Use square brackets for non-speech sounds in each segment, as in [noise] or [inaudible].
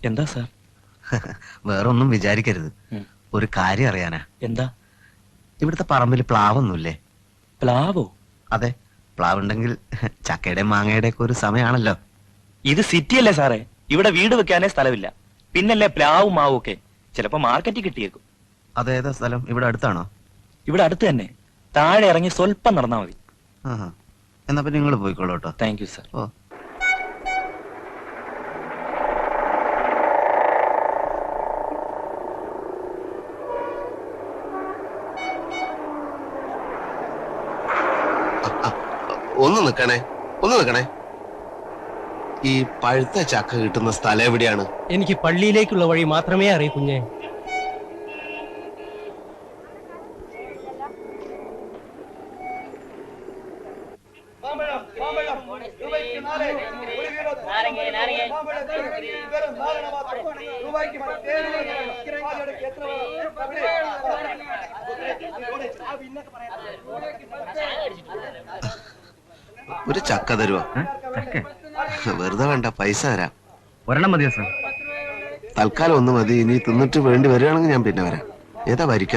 എന്താ സാർ? [laughs] വേറൊന്നും വിചാരിക്കരുത്. ഒരു കാര്യം അറിയാനാ. എന്താ? ഇവിടുത്തെ പറമ്പിൽ പ്ലാവൊന്നുമില്ലേ? പ്ലാവോ? അതെ പ്ലാവുണ്ടെങ്കിൽ [laughs] ചക്കയുടെ മാങ്ങയുടെ ഒക്കെ ഒരു സമയമാണല്ലോ ഇത് സിറ്റി അല്ലേ സാറേ? ഇവിടെ വീട് വെക്കാനേ സ്ഥലമില്ല. പിന്നല്ലേ പ്ലാവും മാവും ഒക്കെ. ചിലപ്പോ മാർക്കറ്റിൽ കിട്ടിയേക്കും. അതേതാ സ്ഥലം? ഇവിടെ അടുത്താണോ? ഇവിടെ അടുത്ത് തന്നെ. താഴെ ഇറങ്ങി സ്വല്പം നടന്നാ മതി. ആഹാ. എന്നാ പിന്നെ നിങ്ങൾ പോയിക്കോളൂ കേട്ടോ താങ്ക് യു സർ ഓ. ഒന്ന് നിക്കണേ ഒന്ന് നിക്കണേ ഈ പഴുത്ത ചക്ക കിട്ടുന്ന സ്ഥലം എവിടെയാണ്? എനിക്ക് പള്ളിയിലേക്കുള്ള വഴി മാത്രമേ അറിയൂ കുഞ്ഞെ. ഒരു ചക്ക തരുവോ? വെറുതെ വേണ്ട പൈസ തരാം. ഒരെണ്ണം മതിയോ സാർ? തൽക്കാലം ഒന്ന് മതി ഇനി തിന്നിട്ട് വേണ്ടി വരികയാണെങ്കിൽ ഞാൻ പിന്നെ വരാം. ഏതാ വരിക്ക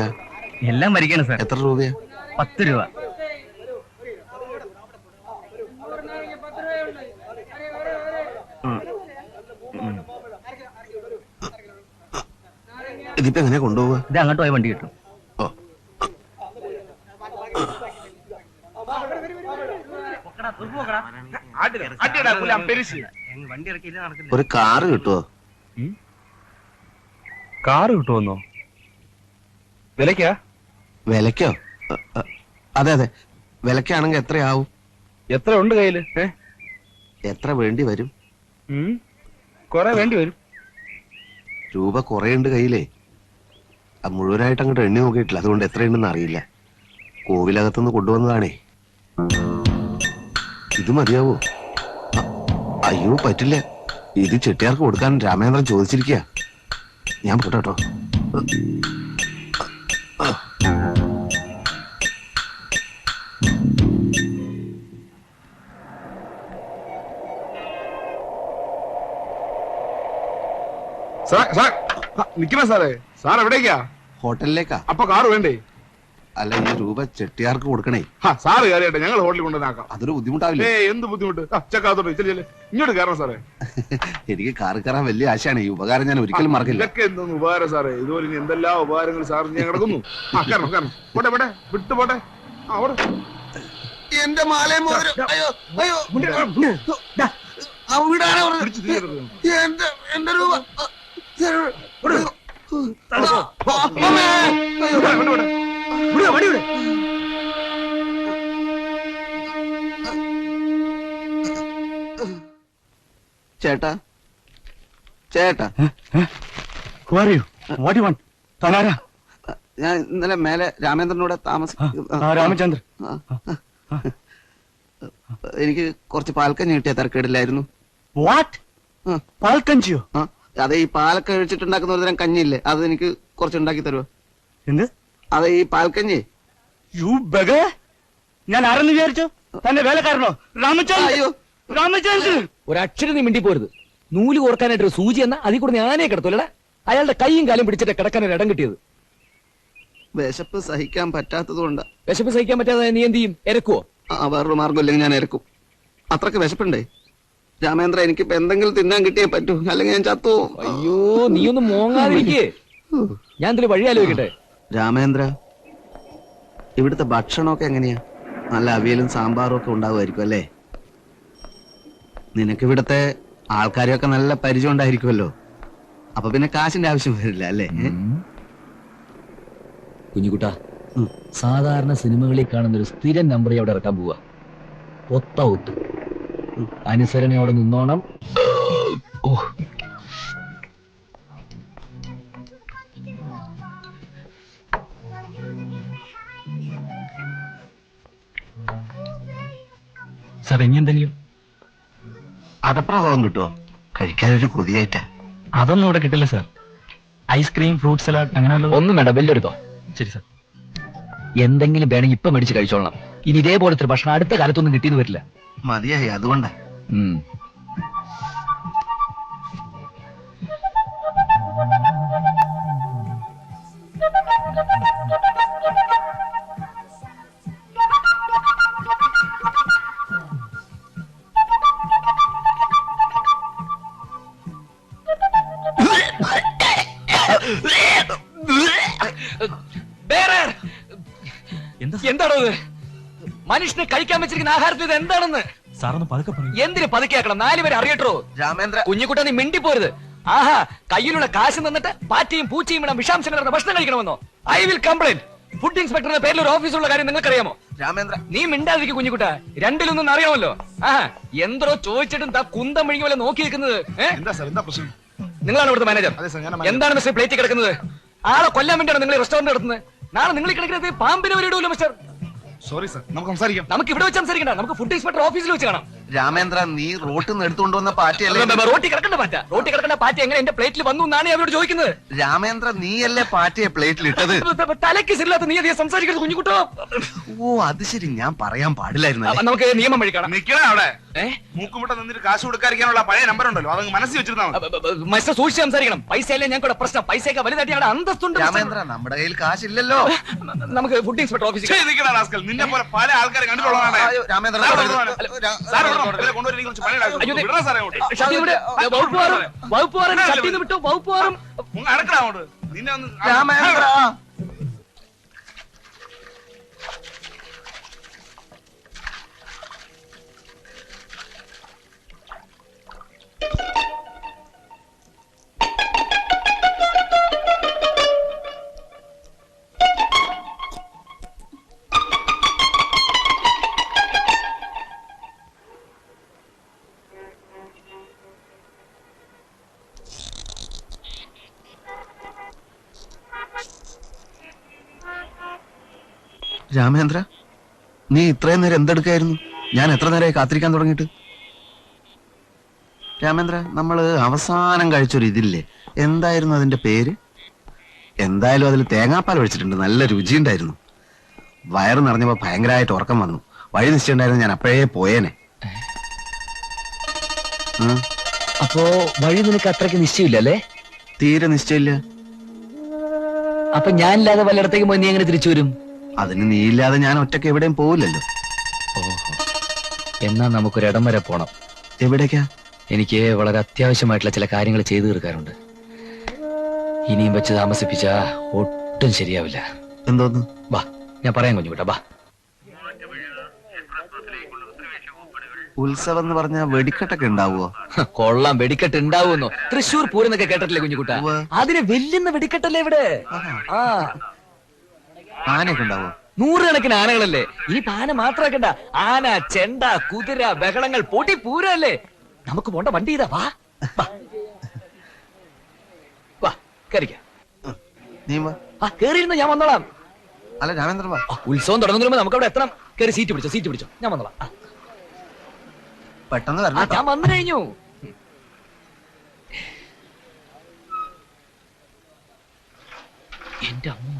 എല്ലാം വരിക്കാണ് സാർ. എത്ര രൂപയാ? പത്ത് രൂപ. ഇതിപ്പോ എങ്ങനെ കൊണ്ടുപോവാ ഇത് അങ്ങോട്ട് പോയ വണ്ടി കിട്ടും. ഒരു കാറ് കിട്ടുവോ? കാറ് കിട്ടുമെന്നോ വിലക്കാ വിലക്കോ അതെ അതെ. വിലക്കാണെങ്കിൽ എത്രയാവും? എത്ര ഉണ്ട് കയ്യിൽ? എത്ര വേണ്ടി വരും? കൊറേ വേണ്ടി വരും. രൂപ കുറേ ഉണ്ട് കയ്യിലേ. മുഴുവനായിട്ട് അങ്ങോട്ട് എണ്ണി നോക്കിയിട്ടില്ല. അതുകൊണ്ട് എത്രയുണ്ടെന്ന് അറിയില്ല. കോവിലകത്തുനിന്ന് കൊണ്ടുവന്നതാണേ. ഇത് മതിയാവോ? അയ്യോ പറ്റില്ല. ഇത് ചെട്ടിയാർക്ക് കൊടുക്കാൻ രാമേന്ദ്രൻ ചോദിച്ചിരിക്കുക ഞാൻ പോട്ടെ കേട്ടോ നിക്കണ സാറേ. സാർ എവിടേക്കാ? ഹോട്ടലിലേക്കാ. അപ്പൊ കാറ് വേണ്ടേ? അല്ല ഈ രൂപ ചെട്ടിയാർക്ക് കൊടുക്കണേ. ഹാ സാറ് കയറിയട്ടെ ഞങ്ങൾ ഹോട്ടലിൽ കൊണ്ടുവന്നാക്കാം അതൊരു ബുദ്ധിമുട്ടാവില്ലേ? ഏ എന്ത് ബുദ്ധിമുട്ട്? ചെക്കാത്തോട്ട് ചെല്ലു ചെല്ലു. ഇങ്ങോട്ട് കയറണം സാറേ. [laughs] എനിക്ക് കാറ് കയറാൻ വലിയ ആശയാണ്. ഈ ഉപകാരം ഞാൻ ഒരിക്കലും മറക്കില്ല. ഇതൊക്കെ എന്തൊന്നും ഉപകാരം സാറേ? ഇതുപോലെ ഇനി എന്തെല്ലാം ഉപകാരങ്ങൾ സാറിന് ഞാൻ കിടക്കുന്നു? ആ കയറണം കയറണം. പോട്ടെ പോട്ടെ. വിട്ടു പോട്ടെ. ആ അവിടെ. എന്റെ മാലയും മോതിരം. അയ്യോ അയ്യോ. അവിടാണ്. എന്റെ എന്റെ രൂപ. ചേട്ടാ. ചേട്ടാ. വാട്ട് വാണ്ട് തനാരാ? ഞാൻ ഇന്നലെ മേലെ രാമേന്ദ്രനോട് താമസിക്കും രാമചന്ദ്രൻ. എനിക്ക് കുറച്ച് പാൽക്കഞ്ഞി കിട്ടിയ തിരക്കേടില്ലായിരുന്നു. വാട്ട്. പാൽക്കഞ്ചിയോ? ആ, അതെ ഈ പാലൊക്കെ ഒഴിച്ചിട്ടുണ്ടാക്കുന്ന ഒരു തരം കഞ്ഞില്ലേ അത് എനിക്ക് കുറച്ച് ഉണ്ടാക്കി തരുമോ എന്ത്? അതെ ഈ പാൽക്കഞ്ഞി? You bugger? ഞാൻ ആരെന്ന് വിചാരിച്ചു? തന്നെ വേലക്കാരനോ? രാമചന്ദ്രൻ? അയ്യോ. രാമചന്ദ്രൻ? ഒരക്ഷരം നീ മിണ്ടി പോരുത്. നൂൽ കോർക്കാനായിട്ട് ഒരു സൂചി എന്ന അതിൽ കൂടെ ഞാനേ കിടത്തൂലടാ അയാളുടെ കൈയും കാലും പിടിച്ചിട്ട് കിടക്കാൻ ഒരു ഇടം കിട്ടിയത്. വിശപ്പ് സഹിക്കാൻ പറ്റാത്തത് കൊണ്ടാ വിശപ്പ് സഹിക്കാൻ പറ്റാതെ നീ എന്ത് ചെയ്യും? ഇരക്കുവോ ആ വേറൊരു മാർഗം ഇല്ലെങ്കിൽ ഞാൻ ഇരക്കും അത്രയ്ക്ക് വിശപ്പുണ്ടേ? രാമേന്ദ്ര എനിക്കിപ്പോ എന്തെങ്കിലും തിന്നാൻ കിട്ടിയേ പറ്റൂ. അല്ലെങ്കിൽ ഞാൻ ചത്തു? അയ്യോ നീ ഒന്ന് മോങ്ങാതിരിക്കേ. ഞാൻ ഇതിൽ വഴി ആലോചിക്കട്ടെ? രാമേന്ദ്ര ഇവിടുത്തെ ഭക്ഷണമൊക്കെ എങ്ങനെയാ? നല്ല അവിയലും സാമ്പാറും ഒക്കെ ഉണ്ടാവുമായിരിക്കും അല്ലേ? നിനക്ക് ഇവിടുത്തെ ആൾക്കാരെയൊക്കെ നല്ല പരിചയം ഉണ്ടായിരിക്കുമല്ലോ. അപ്പൊ പിന്നെ കാശിന്റെ ആവശ്യം വരില്ല അല്ലേ? കുഞ്ഞുകുട്ട സാധാരണ സിനിമകളിൽ കാണുന്ന ഒരു സ്ഥിരം നമ്പർ അവിടെ ഇറക്കാൻ പോവാ. ഒത്ത ഒത്ത്. അനുസരണയോടെ നിന്നോണം. ഓ. സാർ ഇനി എന്തെങ്കിലും? അതപ്രഭാവം കിട്ടുമോ കഴിക്കാനൊരു കൊതിയായിട്ടാ. അതൊന്നും ഇവിടെ കിട്ടില്ല സാർ ഐസ്ക്രീം ഫ്രൂട്ട് സലാഡ് അങ്ങനെ വല്ലതും ഒന്നും വേണ്ട ബെല്ലെടുത്തോ ശരി സാർ എന്തെങ്കിലും വേണമെങ്കിൽ ഇപ്പൊ മേടിച്ച് കഴിച്ചോളണം. ഇനി ഇതേപോലത്തെ ഒരു ഭക്ഷണം അടുത്ത കാലത്തൊന്നും കിട്ടിയെന്ന് വരില്ല. മതിയായി അതുകൊണ്ടാ. ഉം. എന്താണോ ഇത്? മനുഷ്യനെ കഴിക്കാൻ വെച്ചിരിക്കുന്ന ആഹാരത്തിൽ ഇത് എന്താണെന്ന്? സാറൊന്ന് പതുക്കെ പറയും. എന്തിനു പതുക്കെയാക്കണം? നാല് പേര് അറിയട്ടോ. രാമേന്ദ്ര. കുഞ്ഞിക്കുട്ട നീ മിണ്ടിപ്പോരുത്. ആഹാ കയ്യിലുള്ള കാശ് തന്നിട്ട് പാറ്റയും പൂച്ചയും ഇടം വിഷാംശം കലർന്ന ഭക്ഷണം കഴിക്കണമെന്നോ? ഐ വിൽ കംപ്ലൈന്റ് ഫുഡ് ഇൻസ്പെക്ടറിന്റെ പേരിൽ ഒരു ഓഫീസുള്ള കാര്യം നിങ്ങൾക്കറിയാമോ? രാമേന്ദ്ര. നീ മിണ്ടാതിരിക്കും കുഞ്ഞിക്കുട്ട. രണ്ടിലൊന്നും അറിയാമല്ലോ. ആ എന്തോ ചോദിച്ചിട്ടും താ കുന്തം വിഴുങ്ങി പോലെ നോക്കി നിൽക്കുന്നത് എന്താ സാർ? എന്താ പ്രശ്നം? നിങ്ങളാണ് ഇവിടുത്തെ മാനേജർ എന്താണ് മിസ്റ്റർ പ്ലേറ്റ് കിടക്കുന്നത്? ആളെ കൊല്ലാൻ വേണ്ടിയാണ് നിങ്ങൾ റെസ്റ്റോറന്റ് നടത്തുന്നത്? നാളെ നിങ്ങൾ കിടക്കുന്നത് പാമ്പിനെ വരെ ഇടൂല്ലോ മിസ്റ്റർ സോറി സർ നമുക്ക് സംസാരിക്കാം. നമുക്ക് ഇവിടെ വെച്ച് സംസാരിക്കണ്ട. നമുക്ക് ഫുഡ് ഇൻസ്പെക്ടർ ഓഫീസിൽ വെച്ച് കാണാം. രാമേന്ദ്ര നീ റോട്ടിൽ നിന്ന് എടുത്തുകൊണ്ട് വന്ന പാറ്റയല്ലേ? റോട്ടി കിടക്കണ്ട പാറ്റ. റോട്ടി കിടക്കണ്ട പാറ്റ എങ്ങനെ എന്റെ പ്ലേറ്റിൽ വന്നു എന്നാണ് ഞാൻ അവരോട് ചോദിക്കുന്നത്. രാമേന്ദ്ര നീയല്ലേ പാറ്റയെ പ്ലേറ്റിൽ ഇട്ടത്? തലയ്ക്ക് ശരിയില്ലാത്ത നീ അധികം സംസാരിക്കരുത് കുഞ്ഞുകുട്ടോ. ഓ അത് ശരി. ഞാൻ പറയാൻ പാടില്ലായിരുന്നു നമുക്ക് നിയമം വഴി കാണാം. നിൽക്കണേ അവിടെ? മൂക്കുമുട്ട നിന്നിട്ട് കാശ് കൊടുക്കാതിരിക്കാനുള്ള പഴയ നമ്പർ ഉണ്ടല്ലോ. അതങ്ങ് മനസ്സിൽ വെച്ചിരുന്നാ മനുഷ്യർ സൂക്ഷിച്ച് സംസാരിക്കണം. പൈസ അല്ലേ ഞങ്ങളുടെ പ്രശ്നം? പൈസയൊക്കെ വലുതായിട്ട് ഞങ്ങളുടെ അന്തസ്തുണ്ട് രാമേന്ദ്ര നമ്മുടെ കയ്യിൽ കാശില്ലല്ലോ. നമുക്ക് ഫുഡ് ഇൻസ്പെക്ടർ ഓഫീസിൽ നിക്കടാ റാസ്കൽ. നിന്നെ പോലെ പല ആൾക്കാരെ കണ്ടിട്ടുള്ളതാണ് രാമേന്ദ്ര സാർ തുടരുത്. തുടരുത്. രാ- സാർ തുടരുത്. ഇതിലെ കൊണ്ടുവരുന്ന കുറച്ച് പണി ഉണ്ടാക്കും. അയ്യോ, ദേ- വിടണം സാറേ അങ്ങോട്ട്. ഷാജി ഇവിടെ വകുപ്പ് മാറും വകുപ്പ് മാറും ചട്ടിന്ന് വിട്ടു വകുപ്പ് മാറും മുങ്ങ് അടക്കടാ അങ്ങോട്ട്. നിന്നെ ഒന്ന് രാമേന്ദ്ര രാമേന്ദ്ര നീ ഇത്രയും നേരം എന്തെടുക്കായിരുന്നു? ഞാൻ എത്ര നേരമായി കാത്തിരിക്കാൻ തുടങ്ങിയിട്ട്? രാമേന്ദ്ര നമ്മൾ അവസാനം കഴിച്ചൊരു ഇതില്ലേ? എന്തായിരുന്നു അതിന്റെ പേര്? എന്തായാലും അതിൽ തേങ്ങാപ്പാൽ ഒഴിച്ചിട്ടുണ്ട്. നല്ല രുചി രുചിയുണ്ടായിരുന്നു വയറ് നിറഞ്ഞപ്പോ ഭയങ്കരമായിട്ട് ഉറക്കം വന്നു. വഴി നിശ്ചയുണ്ടായിരുന്നു ഞാൻ അപ്പോഴേ പോയേനെ. അപ്പോ വഴി നിനക്ക് അത്രയ്ക്ക് നിശ്ചയമില്ലല്ലേ? തീരെ നിശ്ചയമില്ല. അപ്പൊ ഞാനില്ലാതെ പലയിടത്തേക്ക് പോയി നീ എങ്ങനെ തിരിച്ചു വരും? അതിന് നീ ഇല്ലാതെ ഞാൻ ഒറ്റയ്ക്ക് എവിടെയും പോവില്ലല്ലോ. ഓഹോ. എന്നാ നമുക്കൊരു ഇടം വരെ പോണം. എവിടേക്കാ? എനിക്ക് വളരെ അത്യാവശ്യമായിട്ടുള്ള ചില കാര്യങ്ങൾ ചെയ്തു തീർക്കാറുണ്ട്. ഇനിയും വെച്ച് താമസിപ്പിച്ച ഒട്ടും ശരിയാവില്ല. എന്തോന്ന്? വാ ഞാൻ പറയാൻ കുഞ്ഞുകൂട്ടാ വാ ഉത്സവം എന്ന് പറഞ്ഞാൽ വെടിക്കെട്ടൊക്കെ ഉണ്ടാവുമോ കൊള്ളാം വെടിക്കെട്ട് ഉണ്ടാവുമെന്നോ. തൃശ്ശൂർ പൂരം എന്നൊക്കെ കേട്ടിട്ടില്ലേ കുഞ്ഞുകുട്ട. അതിന് വെല്ലുന്ന വെടിക്കെട്ടല്ലേ ഇവിടെ? ആനയൊക്കെ ഉണ്ടാവോ? നൂറുകണക്കിന് ആനകളല്ലേ? ഈ ആന മാത്രമാക്കണ്ട ആന ചെണ്ട കുതിര ബഹളങ്ങൾ പൊടി പൂരല്ലേ നമുക്ക് പോണ്ട വണ്ടി ഇതാ വാ. വാ. കയറിക്ക നീ വാ. ആ കേറിയിരുന്ന ഞാൻ വന്നോളാം. അല്ല രാമേന്ദ്രൻ വാ. ആ, ഉത്സവം തുടങ്ങുന്നതിന് മുമ്പ് നമുക്ക് അവിടെ എത്തണം. കയറി സീറ്റ് പിടിച്ചോ സീറ്റ് പിടിച്ചോ. ഞാൻ വന്നോളാം. ആ, പെട്ടെന്ന് ആ വരണം ഞാൻ വന്നു കഴിഞ്ഞു. എന്റെ അമ്മ.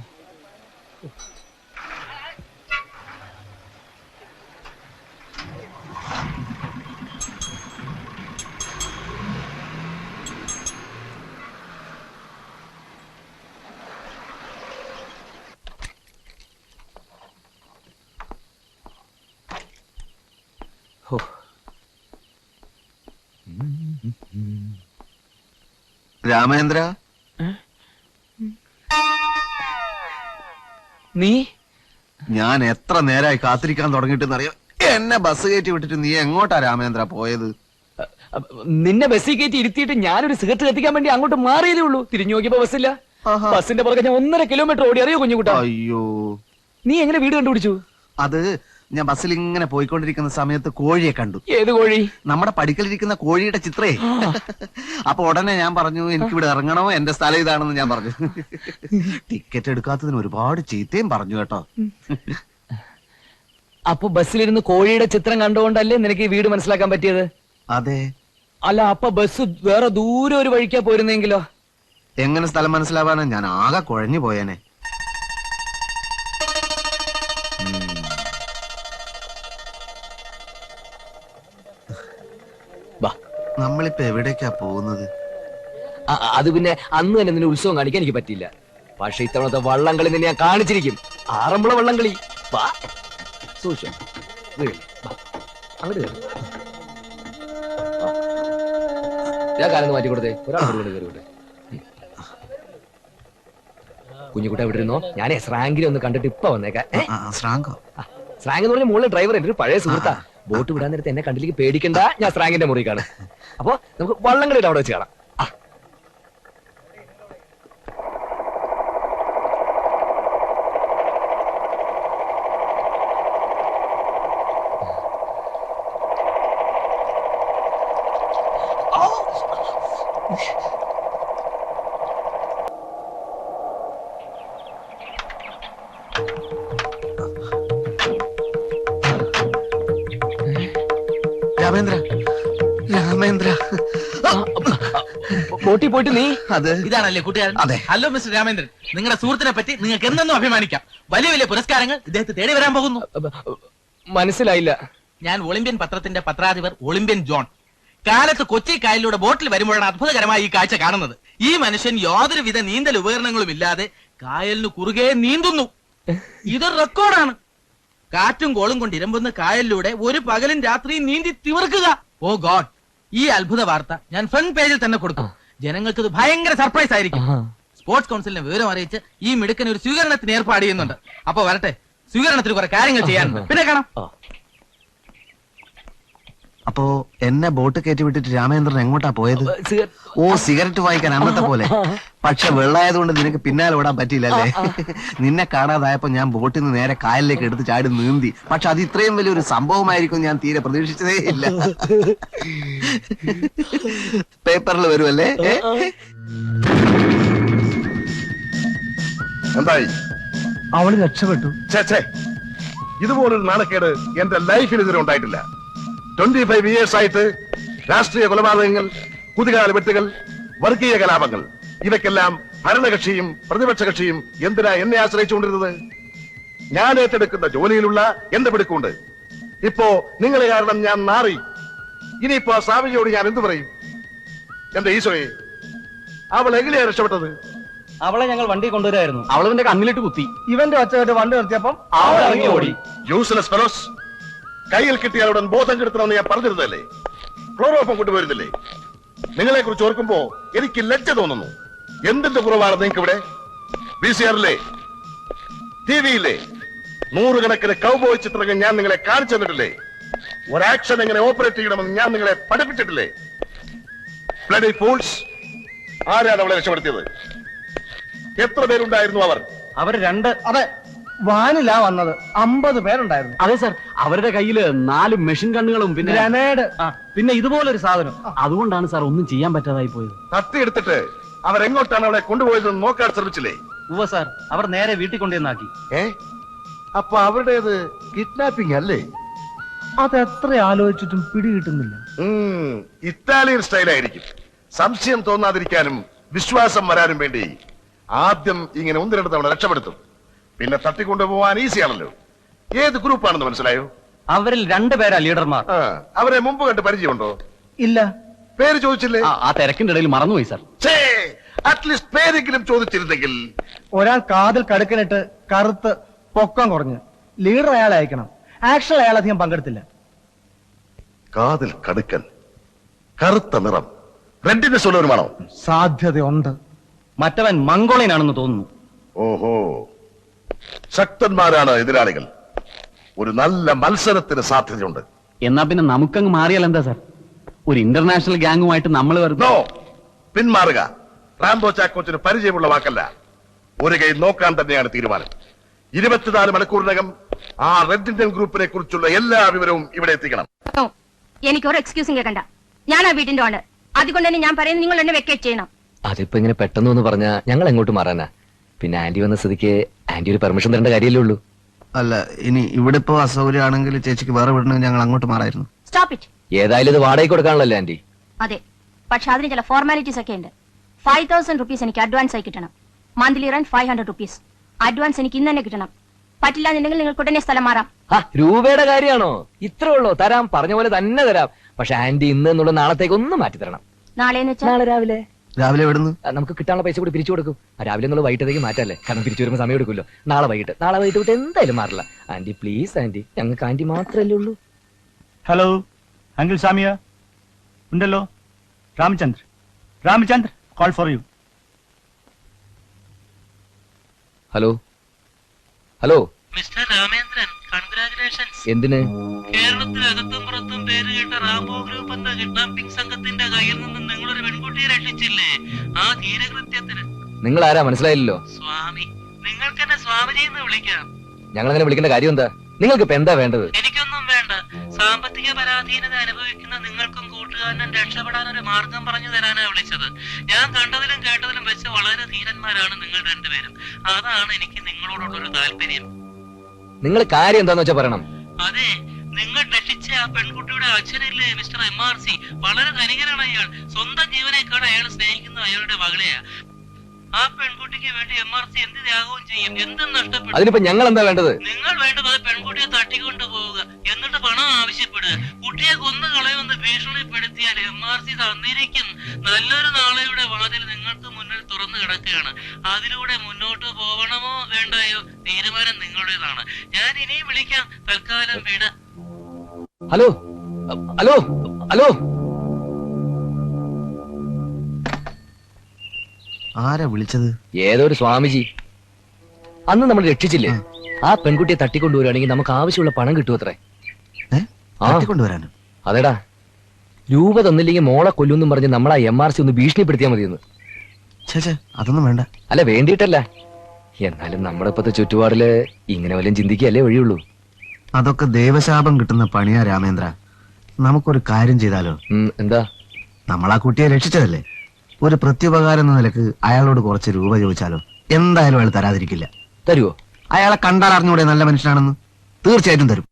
രാമേന്ദ്ര നീ? ഞാൻ എത്ര നേരായി കാത്തിരിക്കാൻ തുടങ്ങിയിട്ടെന്ന് അറിയാം എന്നെ ബസ് കയറ്റി വിട്ടിട്ട് നീ എങ്ങോട്ടാ രാമേന്ദ്ര പോയത്? നിന്നെ ബസ്സിൽ കയറ്റി ഇരുത്തിയിട്ട് ഞാനൊരു സിഗരറ്റ് കത്തിക്കാൻ വേണ്ടി അങ്ങോട്ട് മാറിയതേ ഉള്ളൂ. തിരിഞ്ഞു നോക്കിയപ്പോ ബസ്സില്ല. ബസ്സിന്റെ പുറകെ ഞാൻ ഒന്നര കിലോമീറ്റർ ഓടി. അറിയോ കുഞ്ഞുകുട്ടാ? അയ്യോ. നീ എങ്ങനെ വീട് കണ്ടുപിടിച്ചു? അത് ഞാൻ ബസ്സിൽ ഇങ്ങനെ പോയിക്കൊണ്ടിരിക്കുന്ന സമയത്ത് കോഴിയെ കണ്ടു. ഏത് കോഴി? നമ്മുടെ പടിക്കലിരിക്കുന്ന കോഴിയുടെ ചിത്രേ. അപ്പൊ ഉടനെ ഞാൻ പറഞ്ഞു എനിക്ക് ഇവിടെ ഇറങ്ങണോ? എന്റെ സ്ഥലം ഇതാണെന്ന് ഞാൻ പറഞ്ഞു. ടിക്കറ്റ് എടുക്കാത്തതിന് ഒരുപാട് ചീത്തയും പറഞ്ഞു കേട്ടോ. അപ്പൊ ബസ്സിലിരുന്ന് കോഴിയുടെ ചിത്രം കണ്ടുകൊണ്ടല്ലേ നിനക്ക് ഈ വീട് മനസ്സിലാക്കാൻ പറ്റിയത്? അതെ. അല്ല അപ്പൊ ബസ് വേറെ ദൂരെ ഒരു വഴിക്കാ പോരുന്നെങ്കിലോ? എങ്ങനെ സ്ഥലം മനസ്സിലാവാനാ? ഞാൻ ആകെ കുഴഞ്ഞു പോയേനെ. നമ്മളിപ്പോ എവിടേക്കാ പോകുന്നത്? അത് പിന്നെ അന്ന് തന്നെ നിന്നെ ഉത്സവം കാണിക്കാൻ എനിക്ക് പറ്റില്ല പക്ഷെ ഇത്തവണത്തെ വള്ളംകളി നിന്നെ ഞാൻ കാണിച്ചിരിക്കും. ആറന്മുള വള്ളംകളി. വാ. സൂക്ഷം വീഴല്ലേ. വാ. അങ്ങോട്ട് കയറി. ഞാൻ മാറ്റി കൊടുത്തേ ഒരാൾ കൂടി കയറി വിട്ടെ. കുഞ്ഞുകുട്ട ഇവിടെ ഇരുന്നോ? ഞാൻ സ്രാങ്കിനെ ഒന്ന് കണ്ടിട്ട് ഇപ്പൊ വന്നേക്കാം. ഏ? ആ, ആ, ശ്രാങ്കോ സ്രാങ്ക് എന്ന് പറഞ്ഞ മുകളിൽ ഡ്രൈവർ എന്റെ ഒരു പഴയ സുഹൃത്താ. ബോട്ട് വിടാൻ നേരത്തെ എന്നെ കണ്ടിലേക്ക് പേടിക്കണ്ട. ഞാൻ സ്രാങ്കിന്റെ മുറി കാണും. അപ്പൊ നമുക്ക് വള്ളംകളിയിൽ അവിടെ വെച്ച് കാണാം. രാമേന്ദ്ര. രാമേന്ദ്ര. കൂട്ടി പോയിട്ട് നീ? അത്. ഇതാണല്ലേ കൂട്ടുകാരൻ? അതെ. Hello mister Ramendran. നിങ്ങളുടെ സുഹൃത്തിനെ പറ്റി നിങ്ങൾക്ക് എന്തെന്നും അഭിമാനിക്കാം. വലിയ വലിയ പുരസ്കാരങ്ങൾ ഇദ്ദേഹത്തെ തേടി വരാൻ പോകുന്നു. മനസ്സിലായില്ല. ഞാൻ ഒളിമ്പ്യൻ പത്രത്തിന്റെ പത്രാധിപർ ഒളിമ്പ്യൻ ജോൺ. കാലത്ത് കൊച്ചി കായലിലൂടെ ബോട്ടിൽ വരുമ്പോഴാണ് അത്ഭുതകരമായി ഈ കാഴ്ച കാണുന്നത്. ഈ മനുഷ്യൻ യാതൊരുവിധ നീന്തൽ ഉപകരണങ്ങളും ഇല്ലാതെ കായലിന് കുറുകെ നീന്തുന്നു. ഇതൊരു റെക്കോർഡാണ് കാറ്റും കോളും കൊണ്ട് ഇരമ്പുന്ന കായലിലൂടെ ഒരു പകലും രാത്രിയും നീന്തി തിവർക്കുക ഓ ഗോഡ്. ഈ അത്ഭുത വാർത്ത ഞാൻ ഫ്രണ്ട് പേജിൽ തന്നെ കൊടുക്കും ജനങ്ങൾക്ക് ഇത് ഭയങ്കര സർപ്രൈസ് ആയിരിക്കും. സ്പോർട്സ് കൗൺസിലിനെ വിവരം അറിയിച്ച് ഈ മിടുക്കൻ ഒരു സ്വീകരണത്തിന് ഏർപ്പാട് ചെയ്യുന്നുണ്ട്. അപ്പൊ വരട്ടെ സ്വീകരണത്തിന് കുറെ കാര്യങ്ങൾ ചെയ്യാനുണ്ട്. പിന്നെ കാണാം. അപ്പോ എന്നെ ബോട്ട് കയറ്റി വിട്ടിട്ട് രാമേന്ദ്രൻ എങ്ങോട്ടാ പോയത്? ഓ സിഗരറ്റ് വായിക്കാൻ അന്നത്തെ പോലെ. പക്ഷെ വെള്ളായതുകൊണ്ട് നിനക്ക് പിന്നാലെ ഓടാൻ പറ്റിയില്ലല്ലേ? [laughs] നിന്നെ കാണാതായപ്പോ ഞാൻ ബോട്ടിൽ നിന്ന് നേരെ കായലിലേക്ക് എടുത്ത് ചാടി നീന്തി. പക്ഷെ അത് ഇത്രയും വലിയൊരു സംഭവമായിരിക്കും ഞാൻ തീരെ പ്രതീക്ഷിച്ചതേ ഇല്ല. [laughs] പേപ്പറിൽ വരുമല്ലേ? എന്തായി? അവൾ രക്ഷപ്പെട്ടു. ഇതുപോലൊരു നാണക്കേട് എന്റെ ലൈഫിൽ ഇതുവരെ ഉണ്ടായിട്ടില്ല. ട്വന്റി ഫൈവ് ഇയേഴ്സ് ആയിട്ട് രാഷ്ട്രീയ കൊലപാതകങ്ങൾ കുതികാല വെട്ടുകൾ വർഗീയ കലാപങ്ങൾ ഇവയ്ക്കെല്ലാം ഭരണകക്ഷിയും പ്രതിപക്ഷ കക്ഷിയും എന്തിനാ എന്നെ ആശ്രയിച്ചുകൊണ്ടിരുന്നത്? ഞാൻ ഏറ്റെടുക്കുന്ന ജോലിയിലുള്ള എന്റെ പിടുക്കുണ്ട് ഇപ്പോ നിങ്ങളെ കാരണം ഞാൻ മാറി ഇനിയിപ്പോ ആ സാവിയോട് ഞാൻ എന്തു പറയും? എന്റെ ഈശോയെ അവൾ എങ്ങനെയാ രക്ഷപ്പെട്ടത്? അവളെ ഞങ്ങൾ വണ്ടി കൊണ്ടുവരായിരുന്നു. അവളവന്റെ കണ്ണിലിട്ട് കുത്തി. ഇവന്റെ ഒച്ച വണ്ടി നിർത്തിയപ്പം അവൾ ഇറങ്ങി ഓടി. യൂസ്ലെസ് ഫെലോസ് കയ്യിൽ കിട്ടിയാൽ ഉടൻ ബോധം കെടുത്തണമെന്ന് ഞാൻ പറഞ്ഞിരുന്നല്ലേ ക്ലോറോഫം കൊണ്ടുവരുന്നില്ലേ നിങ്ങളെ കുറിച്ച് ഓർക്കുമ്പോ എനിക്ക് ലജ്ജ തോന്നുന്നു. എന്തിന്റെ കുറവാണ് നിങ്ങൾക്ക് ഇവിടെ ബി സി ആറിലെ ടി വിയിലെ നൂറുകണക്കിന് കൗബോയ് ചിത്രങ്ങൾ ഞാൻ നിങ്ങളെ കാണിച്ചു തന്നിട്ടില്ലേ? ഒരു ആക്ഷൻ എങ്ങനെ ഓപ്പറേറ്റ് ചെയ്യണമെന്ന് ഞാൻ നിങ്ങളെ പഠിപ്പിച്ചിട്ടില്ലേ? ബ്ലഡി ഫൂൾസ് ആരാണ് അവളെ രക്ഷപ്പെടുത്തിയത്? എത്ര പേരുണ്ടായിരുന്നു അവർ? അവർ രണ്ട് അതെ വാനിലാ വന്നത്. അമ്പത് പേരുണ്ടായിരുന്നു. അതെ സാർ അവരുടെ കയ്യിൽ നാല് മെഷീൻ കണ്ണുകളും പിന്നെ ഗ്രനേഡ്. പിന്നെ ഇതുപോലൊരു സാധനം. അതുകൊണ്ടാണ് സാർ ഒന്നും ചെയ്യാൻ പറ്റാതായി പോയത്. തട്ടിയെടുത്തിട്ട് അവരെങ്ങോട്ടാണ് അവളെ കൊണ്ടുപോയതെന്ന് നോക്കാൻ ശ്രമിച്ചില്ലേ? ഉവ സാർ അവർ നേരെ വീട്ടിൽ കൊണ്ടുവന്നാക്കി. ഏ? അപ്പൊ അവരുടേത് കിഡ്നാപ്പിംഗ് അല്ലേ? അത് എത്ര ആലോചിച്ചിട്ടും പിടികിട്ടുന്നില്ല ഉം, ഇറ്റാലിയൻ സ്റ്റൈലായിരിക്കും. സംശയം തോന്നാതിരിക്കാനും വിശ്വാസം വരാനും വേണ്ടി ആദ്യം ഇങ്ങനെ ഒന്ന് രണ്ട് തവണ രക്ഷപ്പെടുത്തും. പിന്നെ തട്ടിക്കൊണ്ടുപോവാൻ ഈസിയാണല്ലോ ഏത് ഗ്രൂപ്പാണെന്ന് മനസ്സിലായോ? അവരിൽ രണ്ടുപേരാ ലീഡർമാർ. ആ, അവരെ മുമ്പ് കണ്ട് പരിചയമുണ്ടോ? ഇല്ല. പേര് ചോദിച്ചില്ലേ? ആ തിരക്കിന്റെ ഇടയിൽ മറന്നുപോയി സാർ. അറ്റ്ലീസ്റ്റ് പേരെങ്കിലും ചോദിച്ചിരുന്നെങ്കിൽ. ഒരാൾ കാതിൽ കടുക്കനിട്ട് കറുത്ത് പൊക്കം കുറഞ്ഞ് ലീഡർ അയാളെ അയക്കണം. ആക്ഷൻ അയാൾ അധികം പങ്കെടുത്തില്ല. കാതിൽ കടുക്കൻ കറുത്ത നിറം റെഡിനെസ് സ്വലവരുമാണോ സാധ്യതയുണ്ട്. മറ്റവൻ മംഗോളിയനാണെന്ന് തോന്നുന്നു. ഓഹോ. ശക്തന്മാരാണ് എതിരാളികൾ. ഒരു നല്ല മത്സരത്തിന് സാധ്യതയുണ്ട്. എന്നാ പിന്നെ നമുക്കങ്ങ് മാറിയാൽ എന്താ സാർ? ഒരു ഇന്റർനാഷണൽ ഗാങ്ങുമായിട്ട് നമ്മൾ വരുന്നു നോ! പിന്മാറുക. റാംബോ ചാക്കോച്ചിന് പരിചയമുള്ള വാക്കല്ല. ഒരു കൈ നോക്കാൻ തന്നെയാണ് തീരുമാനം. ഇരുപത്തിനാല് മണിക്കൂറിനകം ആ റെഡ് ഇന്ത്യൻ ഗ്രൂപ്പിനെ കുറിച്ചുള്ള എല്ലാ വിവരവും ഇവിടെ എത്തിക്കണം. ഓ, എനിക്ക് ഒരു എക്സ്ക്യൂസും കേൾക്കണ്ട. ഞാൻ ആ വീടിന്റെ ആണ് അതുകൊണ്ട് തന്നെ ഞാൻ പറയുന്നത് നിങ്ങൾ എന്നെ വെക്കേറ്റ് ചെയ്യണം. അതിപ്പോ ഇങ്ങനെ പെട്ടെന്ന് പറഞ്ഞാൽ പറഞ്ഞാ ഞങ്ങൾ എങ്ങോട്ട് മാറാനാ? പിന്നെ ആന്റി വന്ന സ്ഥിതിക്ക് ആന്റി ഒരു പെർമിഷൻ തരേണ്ട കാര്യമല്ലേ ഉള്ളൂ. അല്ല ഇനി ഇവിടെ ഇപ്പോ അസൗകര്യമാണെങ്കിൽ ചേച്ചിക്ക് വേറെ വിടണമെങ്കിൽ ഞങ്ങൾ അങ്ങോട്ട് മാറായിരുന്നു. സ്റ്റോപ്പ് ഇറ്റ് ഏതായാലും ഇത് വാടകയ്ക്ക് കൊടുക്കാണല്ലോ ആന്റി? അതെ പക്ഷെ അതിന് ചില ഫോർമാലിറ്റീസ് ഒക്കെ ഉണ്ട്. ഫൈവ് തൗസൻഡ് റുപ്പീസ് എനിക്ക് അഡ്വാൻസ് ആയി കിട്ടണം. Monthly rent five hundred rupees advance എനിക്ക് ഇന്ന് തന്നെ കിട്ടണം. പറ്റില്ല എന്നുണ്ടെങ്കിൽ നിങ്ങൾക്ക് ഉടനെ സ്ഥലം മാറാം. ആ രൂപയുടെ കാര്യമാണോ? ഇത്രേ ഉള്ളോ തരാം പറഞ്ഞ പോലെ തന്നെ തരാം. പക്ഷെ ആന്റി ഇന്ന് എന്നുള്ള നാളത്തേക്ക് ഒന്ന് മാറ്റി തരണം നാളെ വെച്ചാൽ നാളെ രാവിലെ. രാവിലെ വിടുന്നു ആ, നമുക്ക് കിട്ടാനുള്ള പൈസ കൂടി പിരിച്ചു കൊടുക്കും. രാവിലെ നിങ്ങൾ വൈകിട്ടത്തേക്ക് മാറ്റല്ലേ? കാരണം പിരിച്ചു വരുമ്പോൾ സമയം എടുക്കുമല്ലോ. നാളെ വൈകിട്ട്. നാളെ വൈകിട്ട് വിട്ട് എന്തായാലും മാറില്ല. Aunty please aunty. ഞങ്ങൾക്ക് ആന്റി മാത്രമല്ലേ ഉള്ളൂ. ഹലോ അങ്കിൾ സാമിയ ഉണ്ടല്ലോ? Ramachandra Ramachandra call for you hello hello mister Ramendran congratulations എന്തിന്? കേരളത്തിനകത്തും പുറത്തും പേര് കേട്ട റാംബോ ഗ്രൂപ്പ് എന്ന കിഡ്നാപ്പിംഗ് സംഘത്തിന്റെ കയ്യിൽ നിന്ന് നിങ്ങളൊരു പെൺകുട്ടിയെ രക്ഷിച്ചില്ലേ? ആ ധീരകൃത്യത്തിന്. നിങ്ങൾ ആരാ മനസ്സിലായില്ലല്ലോ. സ്വാമി നിങ്ങൾക്ക് എന്നെ സ്വാമിജി എന്ന് വിളിക്കാം. ഞങ്ങൾ അങ്ങനെ വിളിക്കേണ്ട കാര്യം എന്താ? നിങ്ങൾക്ക് ഇപ്പൊ എന്താ വേണ്ടത്? എനിക്കൊന്നും വേണ്ട. സാമ്പത്തിക പരാധീനത അനുഭവിക്കുന്ന നിങ്ങൾക്കും കൂട്ടുകാരനും രക്ഷപ്പെടാൻ ഒരു മാർഗം പറഞ്ഞു തരാനാ വിളിച്ചത്. ഞാൻ കണ്ടതിലും കേട്ടതിലും വെച്ച് വളരെ ധീരന്മാരാണ് നിങ്ങൾ രണ്ടുപേരും. അതാണ് എനിക്ക് നിങ്ങളോടുള്ളൊരു താല്പര്യം. നിങ്ങൾ കാര്യം എന്താന്ന് വെച്ചാ പറയണം. അതെ നിങ്ങൾ രക്ഷിച്ച ആ പെൺകുട്ടിയുടെ അച്ഛനില്ലേ മിസ്റ്റർ എം ആർ സി വളരെ ധനികനാണ് അയാൾ. സ്വന്തം ജീവനേക്കാൾ അയാൾ സ്നേഹിക്കുന്ന അയാളുടെ മകളെയാ. ആ പെൺകുട്ടിക്ക് വേണ്ടി എം ആർ സി എന്ത് ത്യാഗവും ചെയ്യും? എന്തും നഷ്ടപ്പെടും. അതിനിപ്പോ ഞങ്ങൾ എന്താ വേണ്ടത്? നിങ്ങൾ വേണ്ടത് പെൺകുട്ടിയെ തട്ടിക്കൊണ്ടു പോവുക. എന്നിട്ട് പണം ആവശ്യപ്പെടുക. കുട്ടിയെ കൊന്നു കളയുമെന്ന് ഭീഷണിപ്പെടുത്തിയാൽ എം ആർ സി തന്നിരിക്കും നല്ലൊരു നാളെയുടെ വാതിൽ നിങ്ങൾക്ക് മുന്നിൽ തുറന്നു കിടക്കുകയാണ്. അതിലൂടെ മുന്നോട്ട് പോകണമോ വേണ്ടയോ തീരുമാനം നിങ്ങളുടേതാണ്. ഞാൻ ഇനിയും വിളിക്കാം. തൽക്കാലം വിട. Hello hello hello. ആരാ വിളിച്ചത്? ഏതോ ഒരു സ്വാമിജി? അന്ന് നമ്മൾ രക്ഷിച്ചില്ലേ? ആ. പെൺകുട്ടിയെ തട്ടിക്കൊണ്ടുവരുവാണെങ്കിൽ നമുക്ക് ആവശ്യമുള്ള പണം കിട്ടുമത്രേ. തട്ടിക്കൊണ്ടുവരാനോ? അതെടാ. രൂപ തന്നില്ലെങ്കിൽ മോളെ കൊല്ലുമെന്നും പറഞ്ഞ് നമ്മളാ എം ആർ സി ഒന്ന് ഭീഷണിപ്പെടുത്തിയാൽ മതിയെന്ന്. അതൊന്നും വേണ്ട. അല്ല വേണ്ടിയിട്ടല്ല. എന്നാലും നമ്മുടെ ഇപ്പത്തെ ചുറ്റുപാടിൽ ഇങ്ങനെ വല്ലതും ചിന്തിക്കുകയല്ലേ വഴിയുള്ളൂ. അതൊക്കെ ദേവശാപം കിട്ടുന്ന പണിയാ രാമേന്ദ്ര. നമുക്കൊരു കാര്യം ചെയ്താലോ? ഉം, എന്താ? നമ്മളാ കുട്ടിയെ രക്ഷിച്ചതല്ലേ? ഒരു പ്രത്യുപകാരം എന്ന നിലയ്ക്ക് അയാളോട് കുറച്ച് രൂപ ചോദിച്ചാലോ? എന്തായാലും അയാൾ തരാതിരിക്കില്ല. തരുവോ? അയാളെ കണ്ടാൽ അറിഞ്ഞൂടെ നല്ല മനുഷ്യനാണെന്ന്? തീർച്ചയായിട്ടും തരും.